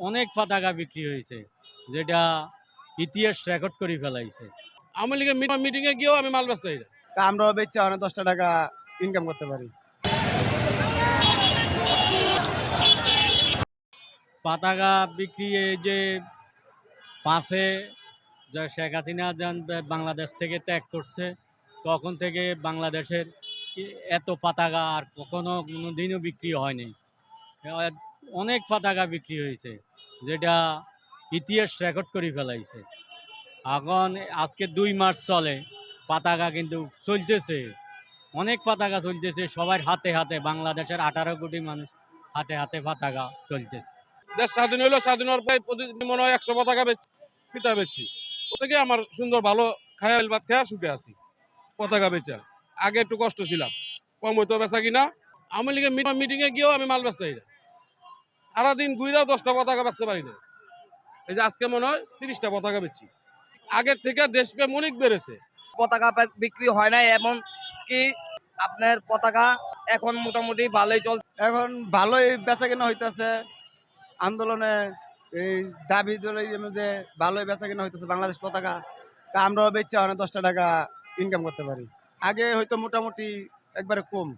অনেক পতাকা বিক্রি হয়েছে যেটা ইতিহাস রেকর্ড করে ফেলাইছে। আওয়ামী লীগের মিটিং এ গিয়েও আমি মাল ব্যস্ত তা আমরাও বেচে অনেক দশটা টাকা ইনকাম করতে পারি। পতাকা বিক্রি যে পাঁচে যে শেখ হাসিনা যান বাংলাদেশ থেকে ত্যাগ করছে তখন থেকে বাংলাদেশের এত পতাকা আর কখনো কোনো দিনও বিক্রি হয়নি। অনেক পতাকা বিক্রি হয়েছে। যেটা ইতিহাস রেকর্ড করে ফেলাইছে। এখন আজকে দুই মাস চলে, পতাকা কিন্তু চলতেছে। অনেক পতাকা চলতেছে, সবার হাতে হাতে। বাংলাদেশের আঠারো কোটি মানুষ হাতে হাতে পতাকা চলতেছে। দেশ স্বাধীন হইল, স্বাধীন হওয়ার পরে প্রতিদিন মনে হয় একশো পতাকা বেচ, পিতা বেচছি। থেকে আমার সুন্দর ভালো খায়াল ভাত খায়া সুখে আছি, পতাকা বেচা। আগে একটু কষ্ট ছিলাম, কম হইতো বেচা কিনা। আওয়ামী লীগের মিটিং এ গিয়েও আমি মাল না সারাদিন ঘুরেও দশটা পতাকা বেচতে পারি না এই যে আজকে মনে হয় তিরিশটা পতাকা বেচছি। আগের থেকে দেশপ্রেম অনেক বেড়েছে। পতাকা বিক্রি হয় নাই এমন কি আপনার পতাকা এখন মোটামুটি ভালোই চল এখন ভালোই বেচা কেনা হইতেছে। আন্দোলনে এই দাবি দলের মধ্যে ভালোই বেচা কেনা হইতেছে বাংলাদেশ পতাকা। তা আমরাও বেচে অনেক দশটা টাকা ইনকাম করতে পারি। আগে হয়তো মোটামুটি একবারে কম।